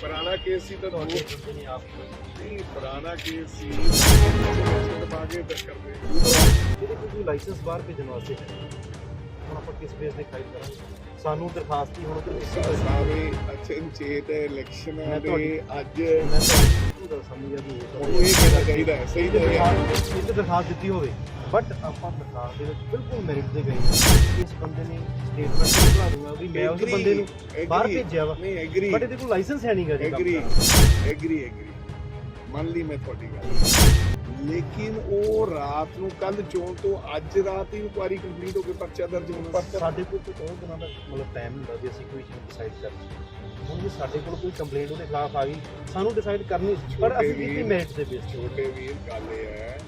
ਪੁਰਾਣਾ ਕੇਸ ਸੀ ਤਾਂ ਦੋ। ਨਹੀਂ ਪੁਰਾਣਾ ਕੇਸ ਸੀ। ਦਬਾ ਕੇ ਕਰਦੇ। ਕੋਲ ਕੋਈ ਲਾਇਸੈਂਸ ਬਾਹਰ ਭੇਜਣ ਵਾਸਤੇ ਹੈ ਹੁਣ ਆਪਾਂ ਕਿਸ ਬੇਸ ਤੇ ਫਾਈਲ ਕਰਾਂਗੇ? ਸਾਨੂੰ ਦਰਖਾਸਤ ਹੀ ਹੁਣ ਤੇ ਇਸੇ ਦਾ ਸਾਰੇ ਅਚਨਚੇਤ ਇਲੈਕਸ਼ਨਾਂ ਦੇ ਅੱਜ। ਮੈਂ ਤਾਂ ਗੱਲ ਸਮਝਿਆ ਵੀ ਹੋ ਉਹਨੂੰ ਇਹ ਕਹਿਣਾ ਚਾਹੀਦਾ ਹੈ ਸਹੀ ਤਾਂ ਹੈ। ਦਰਖਾਸਤ ਇਹਦੇ ਦਰਖਾਸਤ ਦਿੱਤੀ ਹੋਵੇ। ਬਟ ਆਪਾਂ ਦਰਖਾਸਤ ਦੇ ਵਿੱਚ ਬਿਲਕੁਲ ਮੈਰਿਟ ਤੇ ਗਏ ਇਸ ਬੰਦੇ ਨੇ ਸਟੇਟਮੈਂਟ ਲਿਖਵਾ ਦੂੰਗਾ ਵੀ ਮੈਂ ਉਸ Agree, ਬੰਦੇ ਨੂੰ ਬਾਹਰ agree, ਭੇਜਿਆ ਵਾ। ਨਹੀਂ ਐਗਰੀ ਬਟ ਇਹਦੇ ਕੋਲ ਲਾਇਸੈਂਸ ਹੈ ਨਹੀਂਗਾ ਜੀ ਕੰਮ ਐਗਰੀ ਕਰਨ ਦਾ। ਐਗਰੀ ਐਗਰੀ ਮੰਨ ਲਈ ਮੈਂ ਤੁਹਾਡੀ ਗੱਲ। ਲੇਕਿਨ ਉਹ ਰਾਤ ਨੂੰ ਕੱਲ ਚੋਣ ਤੋਂ ਅੱਜ ਰਾਤ ਹੀ ਇਨਕੁਆਰੀ ਕੰਪਲੀਟ ਹੋ ਕੇ ਪਰਚਾ ਦਰਜ ਹੋਣਾ ਸੀ। ਸਾਡੇ ਕੋਲ ਕੋਈ ਬਹੁਤ ਦਿਨਾਂ ਦਾ ਮਤਲਬ ਟਾਈਮ ਹੁੰਦਾ ਵੀ ਅਸੀਂ ਕੋਈ ਚੀਜ਼ ਡਿਸਾਈਡ ਕਰੀਏ ਹੁਣ ਜੇ ਸਾਡੇ ਕੋਲ ਕੋਈ ਕੰਪਲੇਂਟ ਉਹਦੇ ਖਿਲਾਫ ਆ ਗਈ ਸਾਨੂੰ ਡਿਸਾਈਡ ਕਰਨੀ ਸੀ। ਪਰ ਅਸੀਂ ਕੀਤੀ ਮੈਰਿਟ ਦੇ ਬੇਸ ਤੇ। ਛੋਟੇ ਵੀਰ ਗੱਲ ਇਹ ਹੈ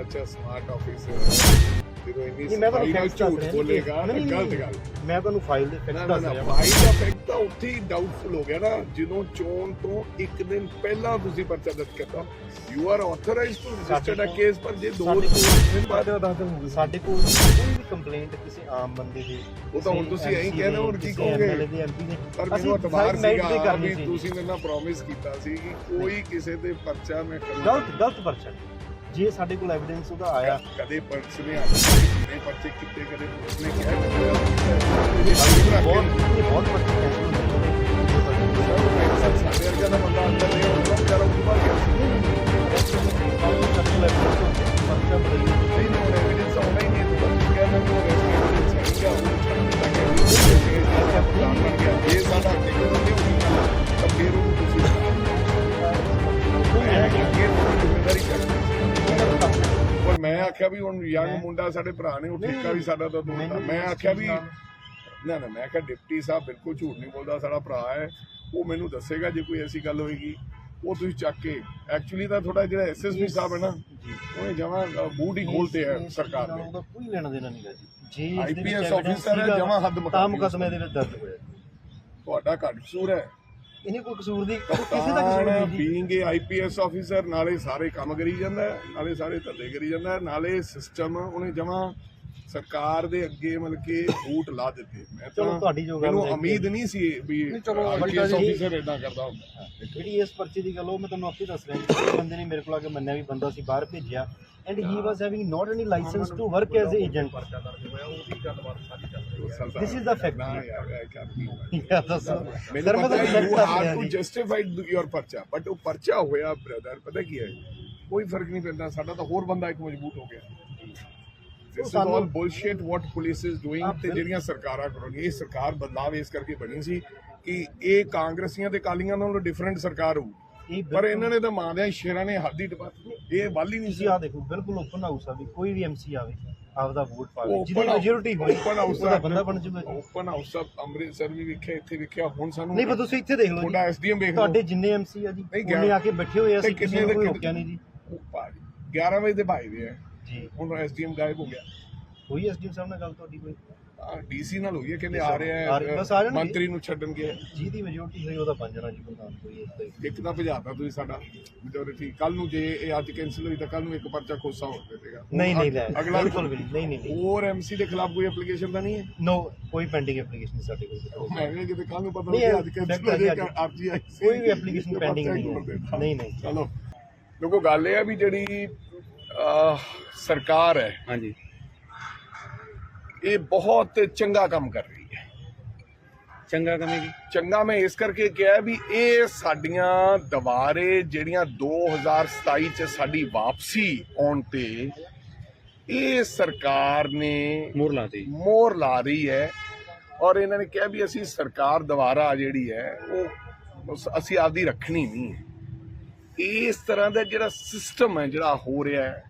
ਸੱਚਾ ਸਮਾਰਟ ਆਫੀਸਰ ਜਦੋਂ ਇੰਨੀ ਨਹੀਂ, ਮੈਂ ਤੁਹਾਨੂੰ ਸਫ਼ਾਈ ਨਾਲ facts ਦੱਸ ਝੂਠ ਰਿਹਾ ਬੋਲੇਗਾ ਤਾਂ ਨਹੀਂ, ਨਹੀਂ, ਗਲਤ। ਗੱਲ। ਮੈਂ ਤੁਹਾਨੂੰ ਫਾਈਲ ਦੇ ਨਾ ਫੈਕਟ ਨਾ ਦੱਸ ਨਾ ਰਿਹਾ। ਭਾਈ ਦਾ ਫੈਕਟ ਤਾਂ ਉੱਥੇ ਹੀ ਡਾਊਟਫੁਲ ਹੋ ਗਿਆ ਨਾ ਜਦੋਂ ਚੋਣ ਤੋਂ ਇੱਕ ਦਿਨ ਪਹਿਲਾਂ ਤੁਸੀਂ ਪਰਚਾ ਦਰਜ ਕਰਤਾ you are authorized to register a case ਪਰ ਜੇ ਦੋ ਸਾਡੇ ਦਿਨ ਬਾਅਦ ਦੱਸ ਦਿਨ ਸਾਡੇ ਕੋਲ ਕੋਈ ਵੀ ਕੰਪਲੇਂਟ ਕਿਸੇ ਆਮ ਬੰਦੇ ਦੀ ਉਹ ਤਾਂ ਹੁਣ ਤੁਸੀਂ ਇਹੀ MC ਕਹਿਣਾ ਹੋਰ ਦੀ, ਕੀ ਕਹੋਗੇ? ਪਰ ਮੈਨੂੰ ਤੇ ਸੀਗਾ ਵੀ। ਤੁਸੀਂ ਮੇਰੇ ਨਾਲ ਪ੍ਰੋਮਿਸ ਕੀਤਾ ਸੀ ਕਿ ਕੋਈ ਕਿਸੇ ਤੇ ਪਰਚਾ ਮੈਂ ਕਰੂੰਗਾ ਗਲਤ ਗਲਤ ਪਰਚਾ। ਜੇ ਸਾਡੇ ਕੋਲ ਐਵੀਡੈਂਸ ਉਹਦਾ ਆਇਆ। ਕਦੇ ਪਰਚ ਨੇ ਆਪਣੇ ਪਰਚੇ ਕਿਤੇ ਕਦੇ ਪੁਲਿਸ ਨੇ ਕਿਹਾ ਕਿ ਬਹੁਤ ਇਹ ਬਹੁਤ ਪਰਚੇ ਕੈਂਸਲ ਹੁੰਦੇ ਸਾਡੇ ਵਰਗਾ ਦਾ ਬੰਦਾ ਅੰਦਰ ਨਹੀਂ ਹੁੰਦਾ ਵਿਚਾਰਾ ਉਹ ਬਾਹਰ ਗਿਆ ਸੀ। ਆਖਿਆ ਵੀ ਹੁਣ ਯੰਗ ਮੁੰਡਾ ਸਾਡੇ ਭਰਾ ਨੇ ਉਹ ਠੇਕਾ ਵੀ ਸਾਡਾ ਤਾਂ ਦੋਸਤ ਮੈਂ ਆਖਿਆ ਵੀ ਨਾ। ਨਾ ਮੈਂ ਕਿਹਾ ਡਿਪਟੀ ਸਾਹਿਬ ਬਿਲਕੁਲ ਝੂਠ ਨਹੀਂ ਬੋਲਦਾ ਸਾਡਾ ਭਰਾ ਹੈ। ਉਹ ਮੈਨੂੰ ਦੱਸੇਗਾ ਜੇ ਕੋਈ ਐਸੀ ਗੱਲ ਹੋਏਗੀ। ਉਹ ਤੁਸੀਂ ਚੱਕ ਕੇ ਐਕਚੁਅਲੀ ਤਾਂ ਥੋੜਾ ਜਿਹੜਾ ਐਸਐਸਪੀ ਸਾਹਿਬ ਹੈ ਨਾ ਉਹਨੇ ਜਮਾ ਬੂਟ ਹੀ ਖੋਲਤੇ ਹੈ ਸਰਕਾਰ ਨੇ ਕੋਈ ਲੈਣਾ ਦੇਣਾ ਨਹੀਂਗਾ ਜੀ। IPS officer ਹੈ, ਜਮਾਂ ਹੱਦ ਮੁਕਾ ਤਾਂ ਦਿੱਤੀ ਮੁਕਦਮੇ ਦੇ ਵਿੱਚ ਦਰਜ ਹੋਇਆ। ਤੁਹਾਡਾ ਘੱਟ ਕਸੂਰ ਹੈ। ਇਹਨੇ ਕੋਈ ਕਸੂਰ ਦੀ ਕਿਸੇ ਦਾ ਕਸੂਰ ਨਹੀਂ ਜੀ। ਬੀਇੰਗ ਏ ਆਈਪੀਐਸ ਆਫੀਸਰ ਨਾਲੇ ਸਾਰੇ ਕੰਮ ਕਰੀ ਜਾਂਦਾ ਹੈ, ਨਾਲੇ ਸਾਰੇ ਧੱਲੇ ਕਰੀ ਜਾਂਦਾ ਹੈ, ਨਾਲੇ ਸਿਸਟਮ ਉਹਨੇ ਜਮਾ ਸਰਕਾਰ ਦੇ ਅੱਗੇ ਮਤਲਬ ਕਿ ਬੂਟ ਲਾ ਦਿੱਤੇ। ਮੈਂ ਚਲੋ ਤਾਂ ਤੁਹਾਡੀ ਜੋ ਗੱਲ ਮੈਨੂੰ ਦੇਖ ਕੇ- ਉਮੀਦ ਨਹੀਂ ਸੀ ਵੀ ਚਲੋ ਆਈਪੀਐਸ ਜੀ- ਆਫੀਸਰ ਇਦਾਂ ਕਰਦਾ ਹੁੰਦਾ। ਜਿਹੜੀ ਇਸ ਪਰਚੇ ਦੀ ਗੱਲ ਉਹ ਮੈਂ ਤੁਹਾਨੂੰ ਆਪੇ ਦੱਸ ਰਿਹਾ ਜੀ ਬੰਦੇ ਨੇ ਮੇਰੇ ਕੋਲ ਆ ਕੇ ਮੰਨਿਆ ਵੀ ਬੰਦਾ ਸੀ ਬਾਹਰ ਭੇਜਿਆ। And he was having not any license to work as agent This is the fact. ਕਰ ਨਹੀਂ ਯਾ ਦੱਸੋ। ਸਰ ਮੈਂ ਤੁਹਾਨੂੰ ਦੱਸ ਹੈਵ ਰਿਹਾ ਜੀ। ਜਸਟੀਫਾਈਡ ਯੋਰ ਪਰਚਾ। ਬਟ ਉਹ ਪਰਚਾ ਹੋਇਆ ਬ੍ਰਦਰ ਪਤਾ ਕੀ ਹੈ? ਕੋਈ ਫ਼ਰਕ ਨਹੀਂ ਪੈਂਦਾ ਸਾਡਾ ਤਾਂ ਹੋਰ ਬੰਦਾ ਇੱਕ ਮਜ਼ਬੂਤ ਹੋ ਗਿਆ। This is all bullshit what police is doing ਤੇ। ਜਿਹੜੀਆਂ ਸਰਕਾਰਾਂ ਕਰਨਗੀਆਂ ਇਹ ਸਰਕਾਰ ਬਦਲਾਵ ਇਸ ਕਰਕੇ ਬਣੀ ਸੀ ਕਿ ਇਹ ਕਾਂਗਰਸੀਆਂ ਤੇ ਕਾਲੀਆਂ ਨਾਲੋਂ ਡਿਫਰੈਂਟ ਸਰਕਾਰ ਹੋਊ। ਪਰ ਇਹਨਾਂ ਨੇ ਤਾਂ ਮਾਂ ਦੇ ਸ਼ੇਰਾਂ ਨੇ ਹੱਦ ਹੀ ਟਪਾ ਇਹ ਵੱਲ ਹੀ ਨਹੀਂ ਸੀ। ਆ ਦੇਖੋ ਬਿਲਕੁਲ ਓਪਨ ਹਾਊਸ ਆ ਵੀ ਕੋਈ ਵੀ ਐਮਸੀ ਆਵੇ ਆਪਦਾ ਵੋਟ ਪਾਵੇ। ਜਿਹਦੀ ਮੈਜੋਰਿਟੀ ਹੋਈ open house ਉਹਦਾ ਬੰਦਾ ਬਣ ਜੂਗਾ ਓਪਨ ਹਾਊਸ ਆਫ ਅੰਮ੍ਰਿਤਸਰ ਵੀ ਵੇਖਿਆ ਇੱਥੇ ਵੇਖਿਆ ਹੁਣ ਸਾਨੂੰ ਨਹੀਂ ਪਰ ਤੁਸੀਂ ਇੱਥੇ ਦੇਖ ਲਓ ਤੁਹਾਡਾ ਐਸਡੀਐਮ ਵੇਖ ਲਓ। ਤੁਹਾਡੇ ਜਿੰਨੇ ਐਮਸੀ ਆ ਜੀ ਉਹਨੇ ਆ ਕੇ ਬੈਠੇ ਹੋਏ ਆ ਤੇ ਸੀ ਕਿਸੇ ਨੂੰ ਦੇ ਕੋਈ ਰੋਕਿਆ ਨਹੀਂ ਜੀ। ਉਹ ਭਾਜੀ 11 ਵਜੇ ਦੇ ਭਾਈ ਦੇ ਆ। ਜੀ। ਹੁਣ ਐਸਡੀਐਮ ਗਾਇਬ ਹੋ ਗਿਆ ਹੋਈ ਐਸਡੀਐਮ ਸਾਹਿਬ ਨਾਲ ਗੱਲ ਤੁਹਾਡੀ ਕੋਈ? ਡੀਸੀ ਨਾਲ ਹੋਈ ਹੈ ਕਹਿੰਦੇ ਆ. ਰਿਹਾ ਆ ਆ ਜਾਣਗੇ। ਮੰਤਰੀ ਨੂੰ ਛੱਡਣ ਗਿਆ। ਜਿਹਦੀ ਮੈਜੋਰਿਟੀ ਹੋਈ ਉਹਦਾ ਬਣ ਜਾਣਾ ਜੀ ਪ੍ਰਧਾਨ ਕੋਈ ਇਸ ਇੱਕ ਤਾਂ ਭਜਾਤਾ ਤੁਸੀਂ ਸਾਡਾ ਮੈਜੋਰਿਟੀ ਕੱਲ ਨੂੰ ਜੇ ਇਹ ਅੱਜ ਕੈਨਸਲ ਹੋਈ ਤਾਂ ਕੱਲ ਨੂੰ ਇੱਕ ਪਰਚਾ ਖੋਸਾ ਹੋ ਜਾਵੇਗਾ ਨਹੀਂ ਨਹੀਂ ਲੈ ਅਗਲਾ ਬਿਲਕੁਲ ਵੀ ਨਹੀਂ ਨਹੀਂ ਨਹੀਂ। ਹੋਰ ਐਮਸੀ ਦੇ ਖਿਲਾਫ ਕੋਈ ਐਪਲੀਕੇਸ਼ਨ ਤਾਂ ਨਹੀਂ ਹੈ ਨੋ ਕੋਈ ਪੈਂਡਿੰਗ ਐਪਲੀਕੇਸ਼ਨ ਸਾਡੇ ਕੋਲ। ਮੈਂ ਕਿਹਾ ਕਿਤੇ ਕੱਲ ਨੂੰ ਪਤਾ ਨਹੀਂ, ਅੱਜ ਕੈਨਸਲ ਹੈ ਹੋ ਜਾਏਗਾ ਸੀ। ਕੋਈ ਵੀ pending ਪਰਚਾ ਨਹੀਂ ਹੈ। ਨਹੀਂ, ਨਹੀਂ। ਚਲੋ। ਦੇਖੋ ਗੱਲ ਇਹ ਹੈ ਵੀ ਜਿਹੜੀ ਸਰਕਾਰ ਹੈ। ਹਾਂਜੀ। ਇਹ ਬਹੁਤ ਚੰਗਾ ਕੰਮ ਕਰ ਰਹੀ ਹੈ। ਚੰਗਾ ਕਮੇਗੀ ਚੰਗਾ ਮੈਂ ਇਸ ਕਰਕੇ ਕਿਹਾ ਵੀ ਇਹ ਸਾਡੀਆਂ ਦੁਬਾਰੇ ਜਿਹੜੀਆਂ 2027 ਚ ਸਾਡੀ ਵਾਪਸੀ ਆਉਣ ਤੇ ਇਹ ਸਰਕਾਰ ਨੇ ਮੋਰ ਲਾਤੀ ਮੋਹਰ ਲਾ ਰਹੀ ਹੈ ਔਰ ਇਹਨਾਂ ਨੇ ਕਿਹਾ ਵੀ ਅਸੀਂ ਸਰਕਾਰ ਦੁਬਾਰਾ ਜਿਹੜੀ ਹੈ ਉਹ ਅਸੀਂ ਆਪਦੀ ਰੱਖਣੀ ਨਹੀਂ ਹੈ। ਇਸ ਤਰ੍ਹਾਂ ਦਾ ਜਿਹੜਾ ਸਿਸਟਮ ਹੈ ਜਿਹੜਾ ਹੋ ਰਿਹਾ ਹੈ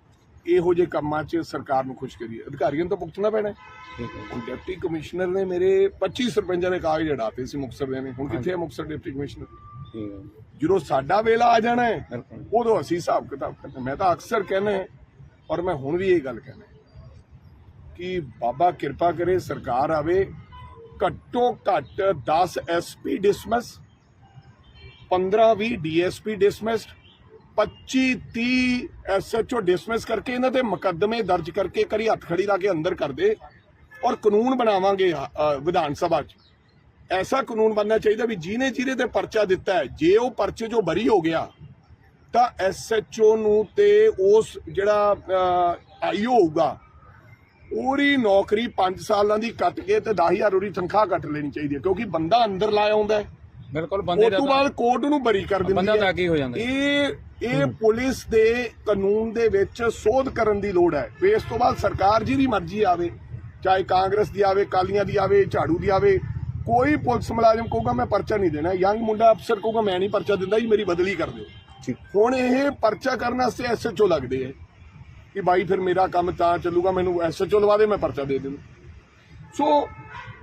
ਇਹੋ ਜਿਹੇ ਕੰਮਾਂ 'ਚ ਸਰਕਾਰ ਨੂੰ ਖੁਸ਼ ਕਰੀਏ। ਅਧਿਕਾਰੀਆਂ ਤਾਂ ਭੁਗਤਣਾ ਪੈਣਾ ਡਿਪਟੀ ਕਮਿਸ਼ਨਰ ਨੇ ਮੇਰੇ 25 ਸਰਪੰਚਾਂ ਦੇ ਕਾਗਜ਼ ਅੜਾਤੇ ਸੀ ਮੁਕਤਸਰ ਦੇ ਨੇ। ਹੁਣ ਕਿੱਥੇ ਹੈ ਮੁਕਤਸਰ ਡਿਪਟੀ ਕਮਿਸ਼ਨਰ? ਜਦੋਂ ਸਾਡਾ ਵੇਲਾ ਆ ਜਾਣਾ ਹੈ ਉਦੋਂ ਅਸੀਂ ਹਿਸਾਬ ਕਿਤਾਬ ਕਰਨਾ ਮੈਂ ਤਾਂ ਅਕਸਰ ਕਹਿੰਦਾ ਹੈ, ਔਰ ਮੈਂ ਹੁਣ ਵੀ ਇਹ ਗੱਲ ਕਹਿੰਦਾ ਕਿ ਬਾਬਾ ਕਿਰਪਾ ਕਰੇ ਸਰਕਾਰ ਆਵੇ ਘੱਟੋ ਘੱਟ 10 SP dismiss 15 20 DSP dismissed 25 30 SHO dismiss ਕਰਕੇ ਇਹਨਾਂ ਦੇ ਮੁਕੱਦਮੇ ਦਰਜ ਕਰਕੇ ਕਰੀ ਹੱਥ ਖੜੀ ਲਾ ਕੇ ਅੰਦਰ ਕਰ ਦੇ ਔਰ ਕਾਨੂੰਨ ਬਣਾਵਾਂਗੇ ਵਿਧਾਨ ਸਭਾ 'ਚ। ਐਸਾ ਕਾਨੂੰਨ ਬਣਨਾ ਚਾਹੀਦਾ ਵੀ ਜਿਹਨੇ ਜਿਹਦੇ ਤੇ ਪਰਚਾ ਦਿੱਤਾ ਹੈ, ਜੇ ਉਹ ਪਰਚੇ ਜੋ ਬਰੀ ਹੋ ਗਿਆ, ਤਾਂ ਐਸਐਚਓ ਨੂੰ ਤੇ ਉਸ ਜਿਹੜਾ ਆਈਓ ਹੋਊਗਾ, ਉਹਦੀ ਨੌਕਰੀ 5 ਸਾਲਾਂ ਦੀ ਕੱਟ ਕੇ ਤੇ 10000 ਉਹਦੀ ਤਨਖਾਹ ਕੱਟ ਲੈਣੀ ਚਾਹੀਦੀ ਹੈ, ਕਿਉਂਕਿ ਬੰਦਾ ਅੰਦਰ ਲਾਇਆ ਹੁੰਦਾ ਹੈ। ਬਿਲਕੁਲ ਬੰਦੇ ਉਸ ਦਾ ਤੋਂ ਬਾਅਦ ਕੋਰਟ ਨੂੰ ਬਰੀ ਕਰ ਦਿੰਦੀ ਬੰਦਾ ਹੈ। ਤਾਂ ਕੀ ਹੋ ਜਾਂਦਾ। ਇਹ ਇਹ ਪੁਲਿਸ ਦੇ ਕਾਨੂੰਨ ਦੇ ਵਿੱਚ ਸੋਧ ਕਰਨ ਦੀ ਲੋੜ ਹੈ। ਵੀ ਇਸ ਤੋਂ ਬਾਅਦ ਸਰਕਾਰ ਜਿਹਦੀ ਮਰਜ਼ੀ ਆਵੇ ਚਾਹੇ ਕਾਂਗਰਸ ਦੀ ਆਵੇ ਕਾਲੀਆਂ ਦੀ ਆਵੇ ਝਾੜੂ ਦੀ ਆਵੇ ਕੋਈ ਪੁਲਿਸ ਮੁਲਾਜ਼ਮ ਕਹੂਗਾ ਮੈਂ ਪਰਚਾ ਨਹੀਂ ਦੇਣਾ। ਯੰਗ ਮੁੰਡਾ ਅਫਸਰ ਕਹੂਗਾ ਮੈਂ ਨਹੀਂ ਪਰਚਾ ਦਿੰਦਾ ਜੀ ਮੇਰੀ ਬਦਲੀ ਕਰ ਦਿਓ। ਹੁਣ ਇਹ ਪਰਚਾ ਕਰਨ ਵਾਸਤੇ ਐਸਐਚਓ ਲੱਗਦੇ ਹੈ ਕਿ ਬਾਈ ਫਿਰ ਮੇਰਾ ਕੰਮ ਤਾਂ ਚੱਲੂਗਾ ਮੈਨੂੰ ਐਸਐਚਓ ਲਵਾ ਦੇ ਮੈਂ ਪਰਚਾ ਦੇ ਦੇਵਾਂ ਸੋ